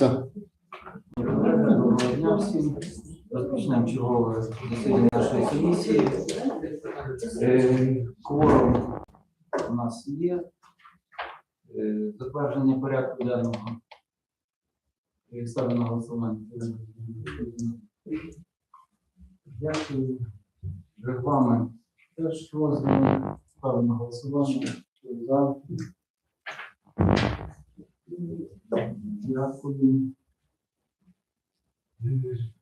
Так. Доброго дня всім. Розпочнемо чергове засідання нашої комісії. Е, Кворум у нас є. Е, Затвердження порядку денного. Е, Ставлю на голосування. Дякую. Регламент теж розданий. Ставлю на голосування. За. Дякую.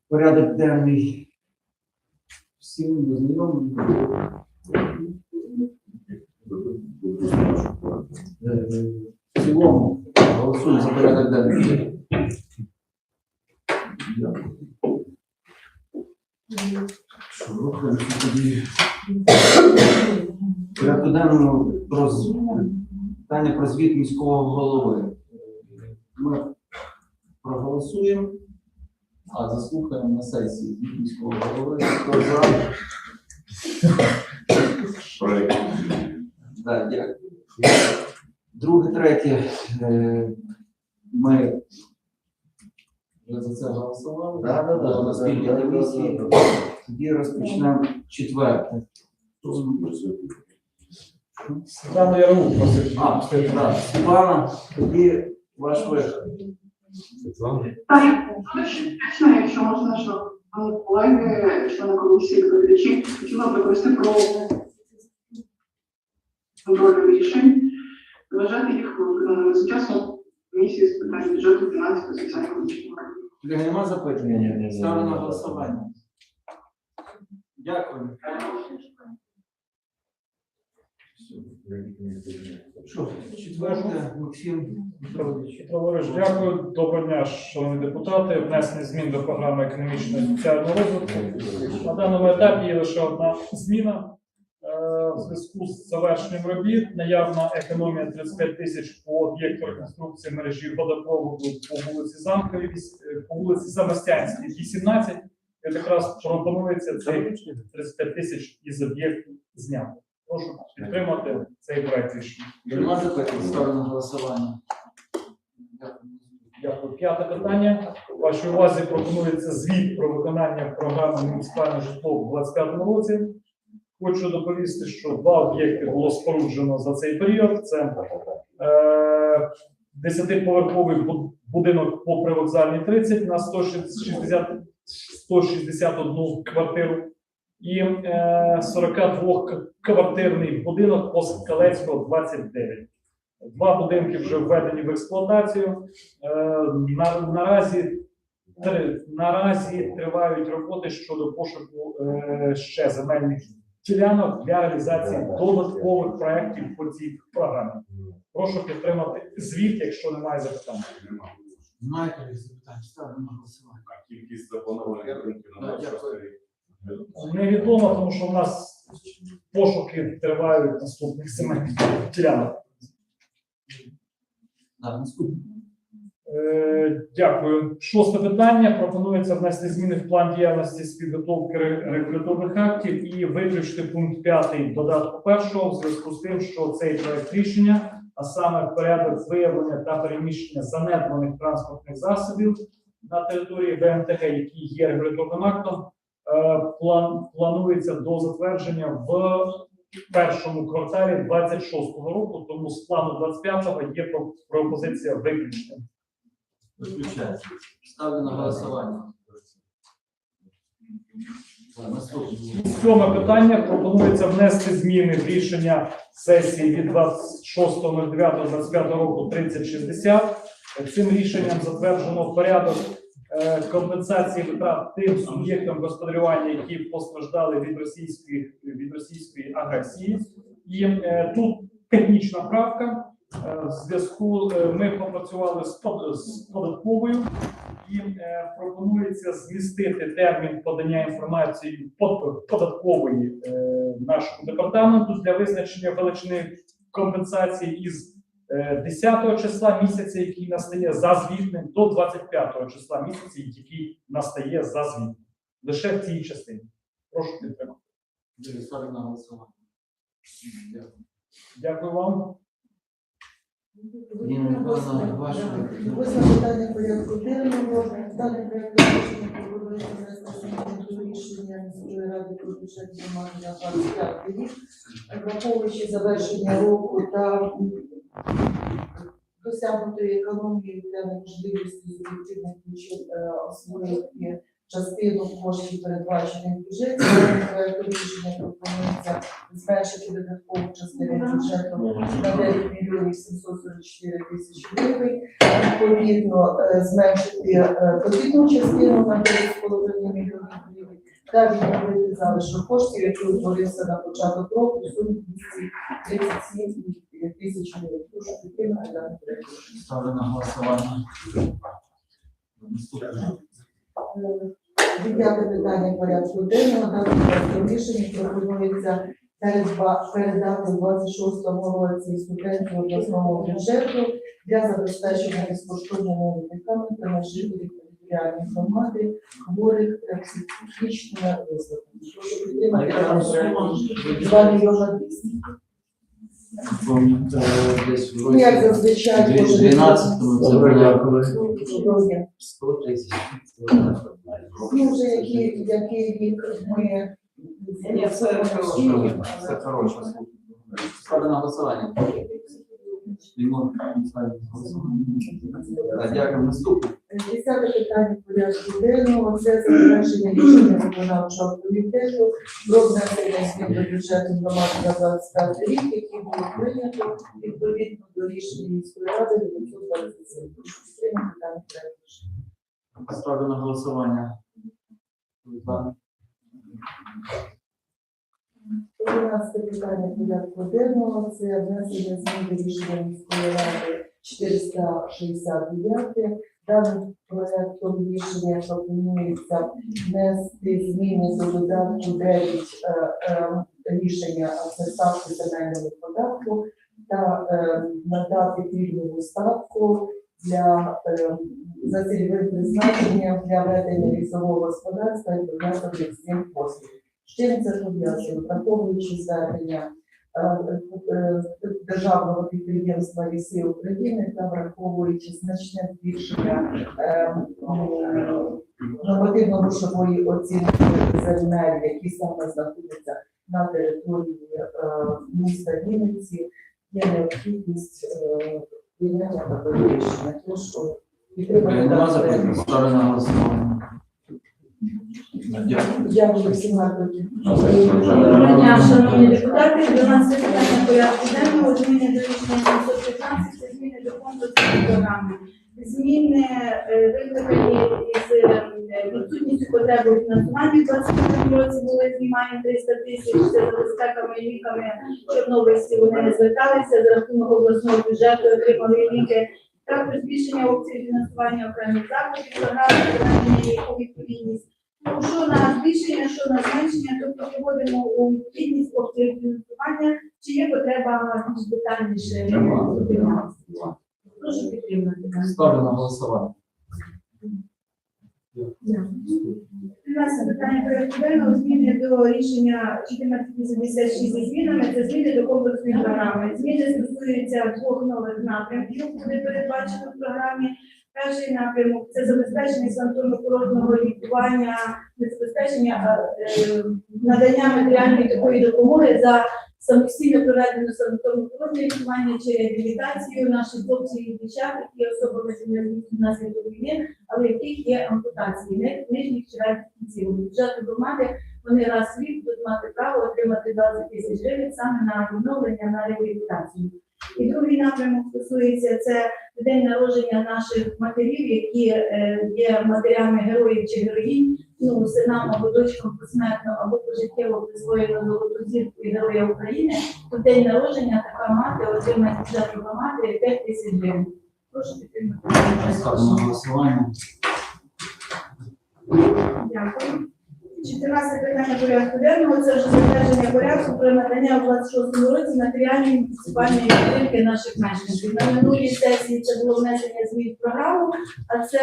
Порядок денний. Всім дознайомлений. Е, В цілому голосуємо за порядок денний. Рухаємося тоді? Порядку денному питання про звіт міського голови. Ми проголосуємо, а заслухаємо на сесії міського голови. Хто за? Да, дякую. Друге, третє. е, Ми вже за це голосували. Да, да, да, на да, спільній да, да, комісії. да, да. Тоді розпочнемо четверте. Світлана Ярову просить. А, так, Світлана, тоді ваш вихід. Так, точно, якщо можна, що пане колеги, члени комісії доповідачі, хотіла б доповісти про контролю рішень, вважати їх виконаними сучасно комісії з питань бюджету, фінансів та. Нема ні, ні, ні, Ставлю на голосування. Дякую. Що, четверте, Максим. Петро дякую. Доброго дня, шановні депутати. Внесення змін до програми економічного і соціального розвитку. На даному етапі є лише одна зміна. Е, В зв'язку з завершенням робіт наявна економія 35 тисяч по об'єкту реконструкції мережі водопроводу по вулиці Замковій, е, по вулиці Замостянській, 18. І якраз пропонується цей 35 тисяч із об'єкту зняти. Прошу підтримати цей проект рішення. Нема запитань? Ставлю на голосування. Дякую. П'яте питання. Вашій увазі пропонується звіт про виконання програми муніципальне житло в 2025 році. Хочу доповісти, що два об'єкти було споруджено за цей період. Це е, 10-поверховий бу- будинок по привокзальній 30 на 160, 161 квартиру і е, 42-квартирний будинок по Скалецького 29. Два будинки вже введені в експлуатацію. Е, на, наразі, три- наразі тривають роботи щодо пошуку е, ще земельних ділянок для реалізації додаткових проєктів по цій програмі. Прошу підтримати звіт, якщо немає запитань. Немає запитань? Ставлю на голосування. Кількість запланованих ринків на Да, 26 рік. Невідомо, тому що в нас пошуки тривають наступних земельних ділянок. Е, Дякую. Шосте питання. Пропонується внести зміни в план діяльності з підготовки регуляторних актів і виключити пункт 5 додатку першого в зв'язку з тим, що цей проект рішення, а саме порядок виявлення та переміщення занедбаних транспортних засобів на території ВМТГ, які є регуляторним актом, план планується до затвердження в першому кварталі 26-го року. Тому з плану 25-го є про- пропозиція виключення. Виключається. Ставлю на голосування. Сьоме питання пропонується внести зміни в рішення сесії від 26.09.25 року 3060. Цим рішенням затверджено порядок компенсації витрат тим суб'єктам господарювання, які постраждали від російської від російської агресії. І е, тут технічна правка. Е, В зв'язку е, ми попрацювали з под- з податковою і е, пропонується змістити термін подання інформації под- податкової е, нашому департаменту для визначення величини компенсації із е, 10 числа місяця, який настає за звітним, до 25 числа місяця, який настає за звітним. Лише в цій частині. Прошу підтримати. Дуже на голосування. Дякую. Дякую вам. Восьме питання порядку денного. Даний проект рішення пропонується внести до рішення міської ради про бюджет громади на 25 рік, враховуючи завершення року та досягнутої економії для неможливості суб'єктивних ключів е, освоїти частину коштів, передбачених в бюджеті. Даним проектом рішення пропонується зменшити видаткову частину бюджету на 9 мільйонів 744 тисячі гривень. Відповідно, е, зменшити е, частину на 9,5 мільйонів гривень та відновити залишок коштів, які утворився на початок року, сумі 237 тисяч гривень. Прошу підтримати даний проект. Ставлю на голосування. Наступне. Е, Дев'яте питання порядку денного. Даним проектом рішення пропонується передба- передати в 26-му році субвенцію обласного бюджету для забезпечення безкоштовними медикаментами жителів територіальної громади, хворих та психічними високими. Прошу підтримати даний проект. сума? Два мільйона двісті. Помните, десь в як році зазвичай, дві- кожен 12-му це Добре, було дякую. Добре. 100 тисяч. Ну, вже який, який рік ми Ні, це хороше, це хороше. Ставлю на голосування. Лімон, Дякую. Наступне. Десяте питання порядку денного це завершення рішення виконавчого комітету про внесення змін до бюджету громади на 25 рік, який було прийнято відповідно до рішення міської ради від 927. Прошу підтримати даний проект рішення. Ставлю на голосування. За. 11 питання порядку денного це внесення змін до рішення міської ради 469. Даним проектом рішення пропонується внести зміни до додатку 9 е, е, рішення ставки земельного податку та е, надати пільгову ставку для за цільовим призначенням для ведення лісового господарства і з цим послуг. З чим це пов'язано? Враховуючи звернення е, е, державного підприємства Ліси України та враховуючи значне збільшення е, нормативно-грошової оцінки земель, які саме знаходяться на території міста Вінниці, є необхідність прийняття такого рішення. Прошу підтримати. Ставлю на голосування. Дякую. Всім гарно. Доброго дня, шановні депутати. 12 питання порядку денного. Зміни до рішення 715, це зміни до комплексної програми. Зміни е, викликані із е, відсутністю потреби у фінансуванні в 25 році були знімаємо 300 тисяч за безпеками і ліками Чорнобильські. Вони не зверталися за рахунок обласного бюджету, отримали ліки. Також збільшення опцій фінансування окремих закладів, програми, у відповідність. Що на збільшення, що на зменшення, тобто приводимо у відповідність фінансування, чи є потреба більш детальніше Нема. Прошу підтримати. Ставлю на голосування. Власне, питання порядку денного зміни до рішення 1486 зі змінами. Це зміни до комплексної програми. Зміни стосуються двох нових напрямків, буде передбачено в програмі. Перший напрямок це забезпечення санаторно-курортного лікування, не забезпечення е, надання матеріальної такої допомоги за самостійно проведену санаторно-курортне лікування чи реабілітацію наших хлопців і дівчат, які інвалідністю внаслідок війни, але яких є ампутації ни- нижніх верхніх кінців. Бюджету громади вони раз в рік будуть мати право отримати 20 тисяч гривень саме на відновлення на реабілітацію. І другий напрямок стосується це день народження наших матерів, які е, є матерями героїв чи героїнь, ну синам або дочкам посмертно або пожиттєво присвоєно золоту зірку і Героя України. То в день народження така мати отримає з бюджету громади 5 тисяч гривень. Прошу підтримати. Голосування. Дякую. 14 питання порядку денного це вже затвердження порядку про надання у 26 році матеріальної муніципальної підтримки наших мешканців. На минулій сесії це було внесення змін в програму, а це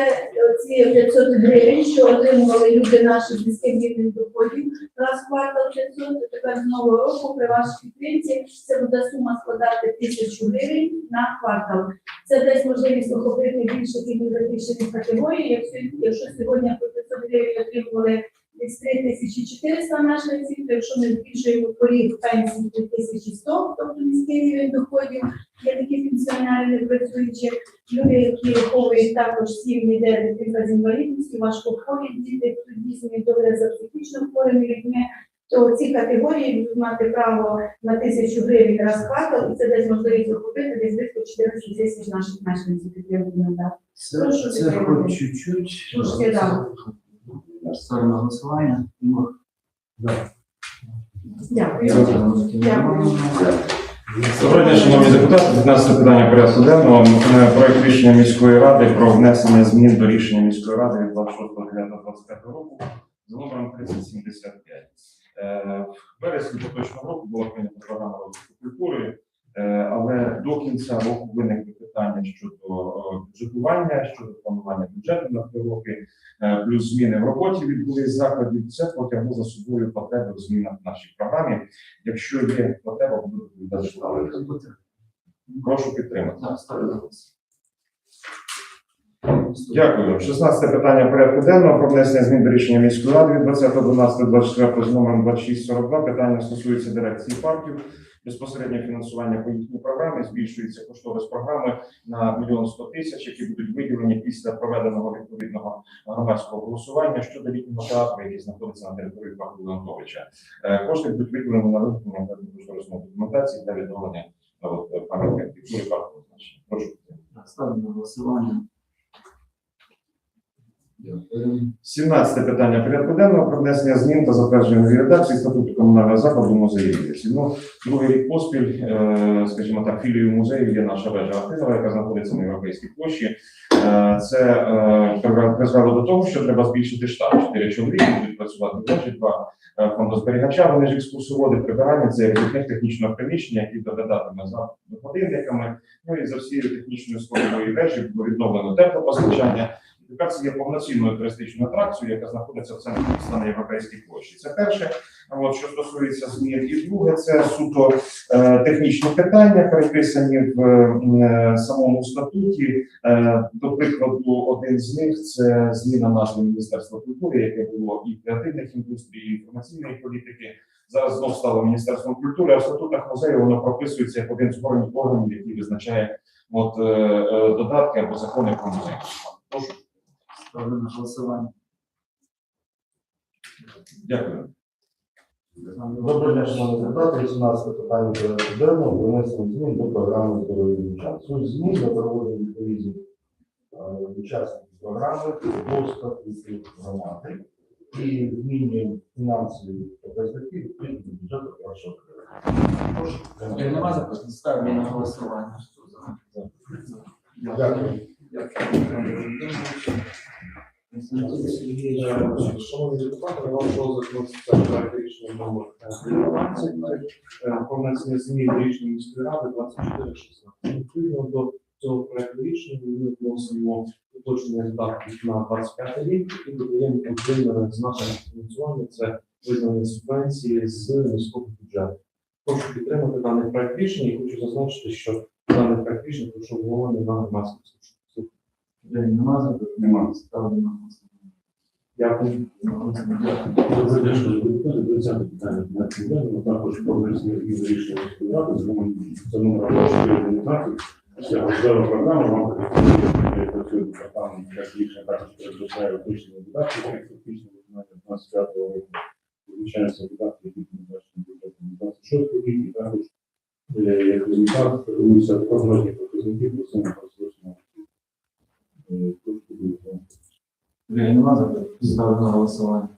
ці 500 гривень, що отримували люди наших низьких рівнем доходів раз квартал 500, і тепер з нового року при вашій підтримці це буде сума складати 1000 гривень на квартал. Це дасть можливість охопити більше захищених категорій. Якщо, якщо сьогодні по 500 гривень отримували десь 3 тисячі 400 мешканців, то якщо ми збільшуємо поріг пенсії до 1100, тобто міський рівень доходів, є такі пенсіонери не працюючі, люди, які виховують також сім'ї, де дитина з інвалідністю, важкохворі діти, хто дійсно догляд за психічно хворими людьми, то ці категорії будуть мати право на тисячу гривень раз квартал, і це дасть можливість охопити десь близько 14 тисяч наших мешканців підтримки. Це, Прошу це хоч чуть-чуть. Ставлю на голосування. Тимур. Дякую. Дякую. Дякую. Доброго дня, шановні депутати. 15 питання порядку денного. Проект рішення міської ради про внесення змін до рішення міської ради від 26.09.25 року за номером 3075. Е, В вересні поточного року була прийнята програма розвитку культури, але до кінця року виникли питання щодо е, бюджетування, щодо планування бюджету на три роки, е, плюс зміни в роботі відбулись закладів. Це потягло за собою потреби в змінах в нашій програмі. Якщо є потреба, буду доповідати. Прошу підтримати. Дякую. 16 питання порядку денного про внесення змін до рішення міської ради від 20.12.24 з номером 2642. Питання стосується дирекції парків. Безпосереднє фінансування по їхній програмі збільшується кошторис програми на мільйон 100 тисяч, які будуть виділені після проведеного відповідного громадського голосування щодо літнього театру, який знаходиться на території парку Леонтовича. Е, Кошти будуть виділені на виготовлення кошторисної документації для відновлення е, архітектури парку. Прошу ставлю на голосування. Дякую. 17 питання порядку денного про внесення змін та затвердження редакції статуту комунального закладу музею Ну, другий рік поспіль, е, скажімо так, філією музею є наша вежа Ахтинова, яка знаходиться на європейській площі. Е, Це е, призвело до того, що треба збільшити штат. Чотири чоловіки будуть працювати вежі, два фондозберігача, вони ж екскурсоводи, прибирання, це еквіпмент технічного приміщення, який доглядатиме за годинниками. Ну і за всією технічною складовою вежі було відновлено теплопостачання. Це є повноцінною туристичною атракцією, яка знаходиться в центрі міста на європейській площі. Це перше. От що стосується змін, і друге, це суто е, технічні питання, переписані в е, самому статуті. Е, до прикладу, один з них це зміна назви Міністерства культури, яке було і креативних індустрій, і інформаційної політики. Зараз знов стало Міністерством культури, а в статутах музею воно прописується як один з органів, який визначає от, е, е, додатки або закони про музей. Прошу. Ставлю на голосування. Дякую. Доброго дня, шановні депутати. 18 питання порядку денного винесено змін до програми здоров'я дівчат. Суть змін ми проводимо відповідні е, учасників програми до статусу громади і змінюємо фінансові показники відповідно до бюджету першого. Прошу нема запитань, ставлю на голосування. Дякую. Шановні депутати, розгляд вноситься проект рішення номер 19 е, про внесення змін до рішення міської ради 2416. Відповідно цього проекту рішення ми вносимо уточнення видатків на 25 рік і додаємо контейнери з нашим фінансування. Це виділення субвенції з міського бюджету. Прошу підтримати даний проект рішення і хочу зазначити, що даний проект рішення пройшов головне на громадському слуханні. Нема запитань? Нема. Ставлю на голосування. Дякую. Доброго дня, шановні депутати. 20 питання порядку денного також про внесення змін до рішення міської з номером за номером 419. Це важлива програма, вам працює департамент як рішення також передбачає уточнення видатків, як фактично виконання 25 року. Визначаються видатки, які передбачені бюджетом 26 рік, і також е, як результат формуються прогнозні показники по цьому просроченому. Буде, нема запитань? Ставлю на голосування.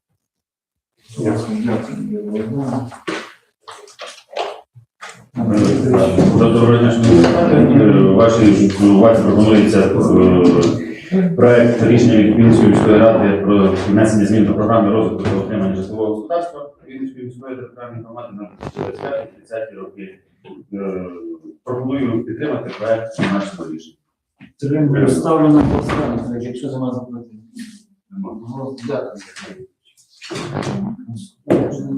Вашій увазі пропонується е, Проект рішення від Вінницької ради про внесення змін до програми розвитку та утримання житлового господарства Вінницької міської територіальної громади на 2030 роки. Е, Пропоную підтримати проект нашого рішення. Це ставлю на голосування, якщо запитань. Голос- Дякую.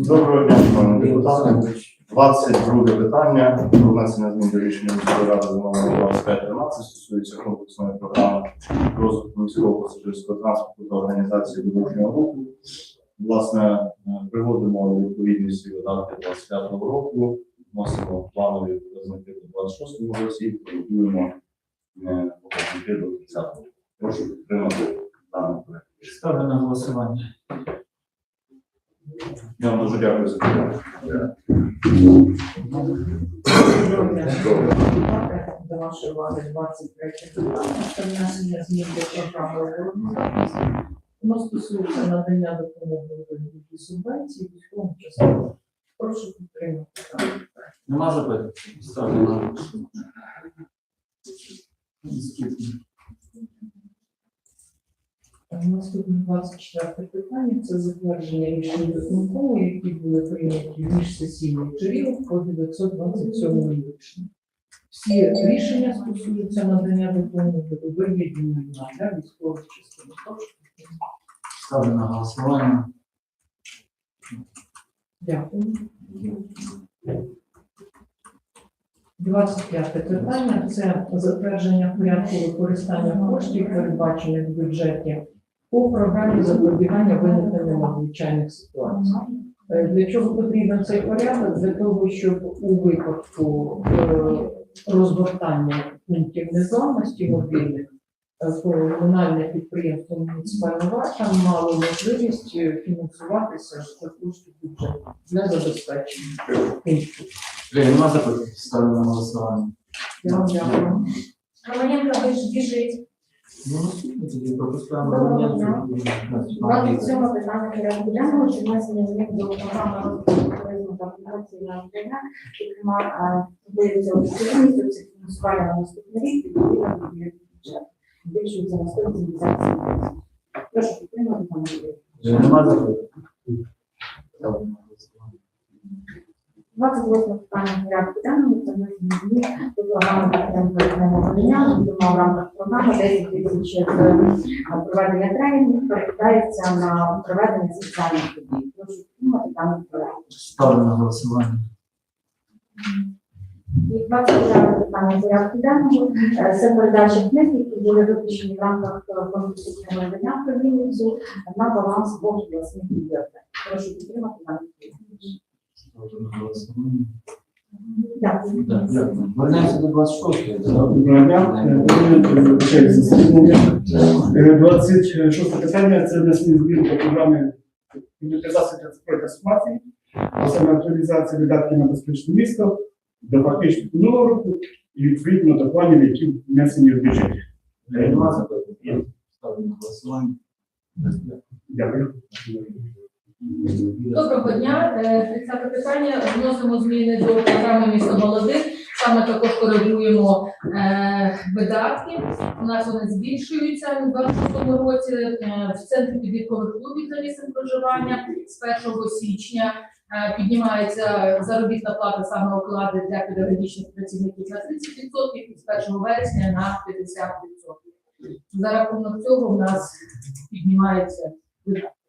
Доброго дня, пане депутати. 22 питання про внесення змін до рішення міської ради за номером 2513 стосується комплексної програми розвитку міського пасажирського транспорту та організації дорожнього руху. Власне, е, приводимо у відповідність ці видатки 25 року, вносимо планові показники до 26 році і коригуємо е, показники до 30 року. Прошу підтримати даний проект. Ставлю на голосування. Я вам дуже дякую за питання. До вашої уваги 23 питання. Це внесення змін до програми оборони. Воно стосується надання допомоги у вигляді субвенцій військовим частинам. Прошу підтримати. Нема запитань? Ставлю на голосування. Наступне. Наступне 24 питання це затвердження рішень виконкому, які були прийняті в міжсесійний період по 927 річні. Всі рішення стосуються надання допомоги майна для військових частин. Ставлю на голосування. Дякую. 25 питання це затвердження порядку використання коштів, передбачених в бюджеті по програмі запобігання виникнення надзвичайних ситуацій. Е, Для чого потрібен цей порядок? Для того, щоб у випадку е, розгортання пунктів незламності мобільних е, комунальне підприємство муніципальна варта мало можливість фінансуватися з коштів бюджету для забезпечення пунктів. Нема запитань? Ставлю на голосування. Я вам дякую. Романенко біжить. Ну, наступне тоді пропускаємо Доброго громадянцю. Двадцять сьоме питання порядку денного, чи внесення змін до програми розвитку туризму та фінансів на Україна, зокрема, виявиться офіційність, це фінансування на наступний рік, відповідно до бюджету. Збільшується на 187 тисяч. Прошу підтримати пане Юрію. Е, Нема запитань? Ставлю на голосування. 28 питання порядку денного, це внесення змін до програми підтримки надання, зокрема в рамках програми 10 тисяч проведення тренінгів перекидається на проведення соціальних подій. Прошу підтримати даний проект. Ставлю на голосування. І 29 питання порядку денного е, це передача книг, які були випущені в рамках е, конкурсу надання про Вінницю на баланс двох обласних бюджетів. Прошу підтримати даний проект. Вернемося до 26-ї. Доброго дня. Е, вибачаю за засідання. 26 питання це внесення змін до програми інвентаризації та трансформації, а саме актуалізація видатків на безпечне місто до фактично минулого року і відповідно до планів, які внесені в Нема? Ставлю на голосування. Дякую. Доброго дня. Е, 30 питання. Вносимо зміни до програми місто молодих. Саме також коригуємо е, видатки. У нас вони збільшуються у 26 році. Е, в центрі підліткових клубів за місцем проживання з 1 січня е, піднімається заробітна плата саме оклади для педагогічних працівників на 30% і з 1 вересня на 50%. За рахунок цього у нас піднімається видатки.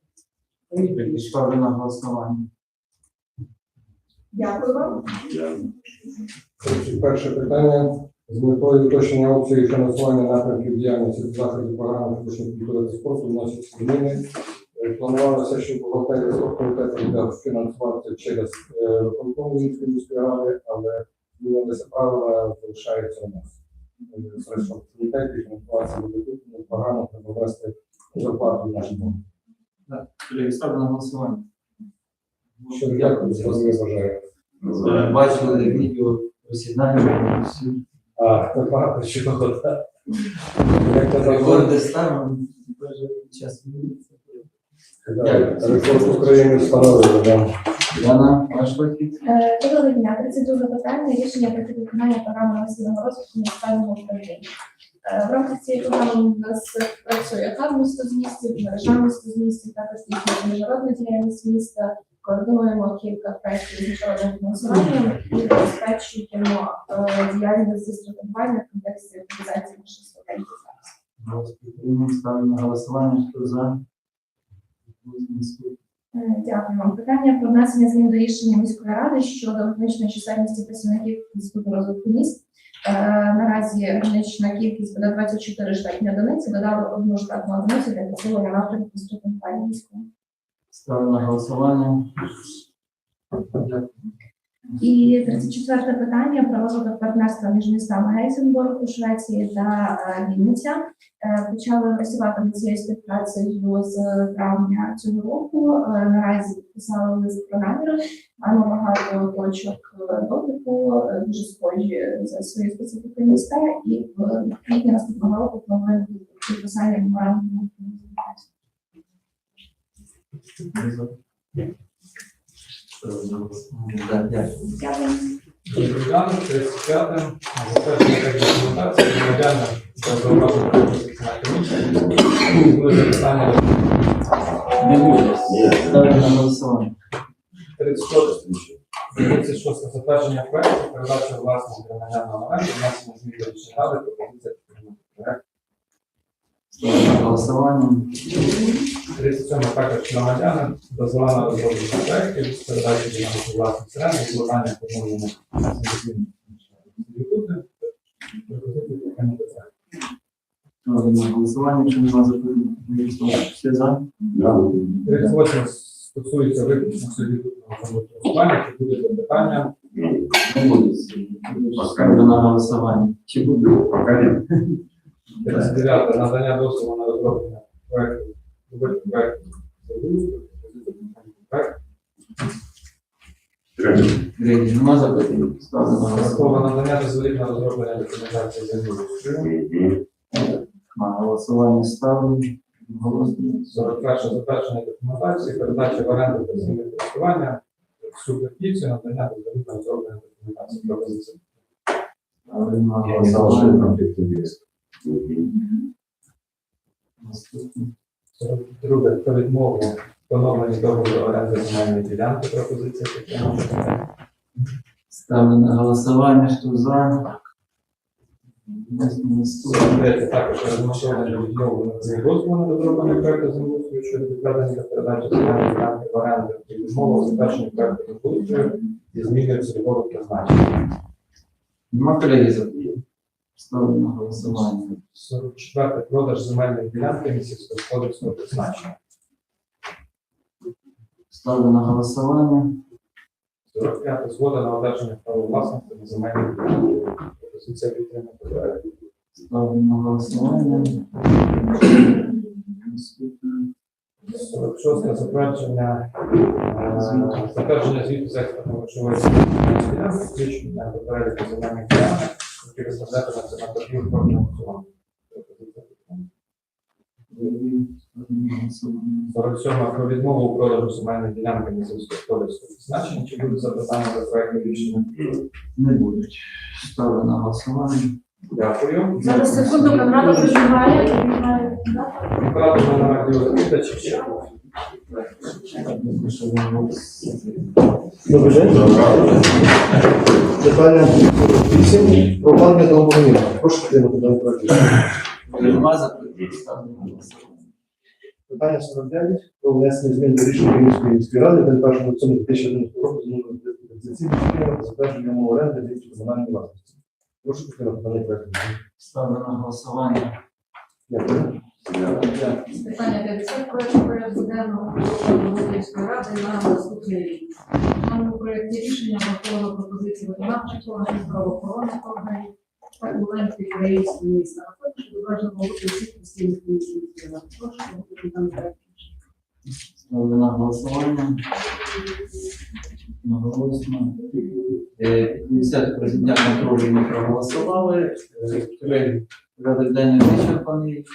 Ставлю на голосування. Дякую вам. Перше питання з метою уточнення опції фінансування напрямків діяльності заходів програми фізичної культури та спорту вносять зміни. Е, Планувалося, що бухгалтерія спорткомітету буде фінансуватися через е, виконком міської ради, але змінилися правила, залишаються у нас. Е, в комітеті фінансуватися буде ну, програму треба ввести зарплату нашому. Колеги, ставлю на голосування. Що дякую, зрозумів бажаю. Е, Бачили відео роз'єднання. А, це багато чого, так? Як це Рекорди ставимо. Час. міниться. Рекорд України встановили, да. Яна, ваш вихід. Е, Доброго дня. 32 питання. Рішення про виконання програми національного розвитку муніципального управління. Е, В рамках цієї програми у нас працює яка місто з містів, мережа місто з містів, також здійснює міжнародна діяльність міста, координуємо кілька проєктів з міжнародним фінансуванням і забезпечуємо е, діяльність зі стратегування в контексті реалізації наших студентів. Ставлю на голосування, хто за? Е, Дякую вам. Питання про внесення змін до рішення міської ради щодо граничної чисельності працівників Інституту розвитку міст. Е, Наразі гранична кількість буде 24 штатні одиниці, додали одну штатну одиницю для посилення напрямку міського. Ставлю на голосування. Дякую. І 34 питання про розвиток партнерства між містами Гельсінборг у Швеції та е, Вінниця. Е, Почали працювати над цією співпрацею з травня цього року. Е, Наразі підписали лист про наміри. Маємо багато точок дотику, дуже схожі за свої специфіки міста, і в квітні наступного року плануємо підписання меморандуму. Про Дякую. Дякую. Регламент 35 затвердження документації громадянам та запитання Не буде. Ставлю на голосування. 36. 36 затвердження проекту, передача власності громадян на оренду, внесення змін до рішення ради, пропозиція підтримати проект. На 37 також громадяни дозволена розроблення проєктів, передача ділянки. Пропозиція підтримати проект. Ставлю на голосування, якщо немає запитань. Всі за? 38 стосується виключно суддівного самоврядування, чи буде запитання. Не буде. Ставлю на голосування. Чи буде? Пока ні. 39 надання дозволу на розроблення підтримати проект. Грені, нема запитань? Ставлю на голосування. надання дозволів на розроблення документації землеустрою. На голосування ставлю. Голосуємо. 41 затвердження документації, передача в оренду та зміни користування, суперфіцію, надання дозволів на розроблення документації. Пропозиція. Ставлю на голосування. Друге, про відмову поновлення договору оренди земельної ділянки. Пропозиція підтримати. Ставлю на голосування, хто за? Наступне. Також розмашування відмову на цей дозволу на розроблення проекту землеустрою щодо відведення та передачі земельної ділянки в оренду і відмову затвердження проекту землеустрою зі зміною цільового призначення. Нема колеги запитань? Ставлю на голосування. 44 продаж земельної ділянки місцевськогосподарського призначення. Ставлю на голосування. 45 згода на одержання права власності на земельні ділянки. Пропозиція підтримати. Ставлю на голосування. 46 затвердження е, затвердження звіту з експортно-грошової ділянки, включення до переліку земельних ділянок, виставлятимуться на торгівлю формі аукціону. Пропозиція підтримати. Ставлю на 47 про відмову у продажу земельної ділянки місцевськогосподарського призначення. Чи будуть запитання до проекту рішення? Не будуть. Ставлю на голосування. Дякую. Зараз секунду, Конрада проживає. Вкладено на радіозвіта чи ще? Добрий день. Питання 8 про план металоборонів. Прошу підтримати на голосування. Питання 49 про внесення змін до рішення Київської міської ради від 1 лютого 2011 року з номером 37 про затвердження умов оренди від комунальної власності. Прошу підтримати даний проект. Ставлю на голосування. Дякую. Дякую. Питання 50 проекту порядку денного Володимирської ради на наступний рік. В даному проєкті рішення враховано пропозиції виконавчих органів, правоохоронних органів та елементів підприємств міста. А також відображено бути всіх постійних комісій міської. Прошу голосувати за даний. Ставлю на голосування. Наголосно. Е, 50 президент контролю не проголосували. Е, порядок денний вичерпаний.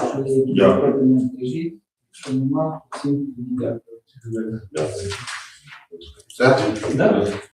Якщо є якісь Дякую. запитання, скажіть. Якщо нема, всім дякую. Все? Да?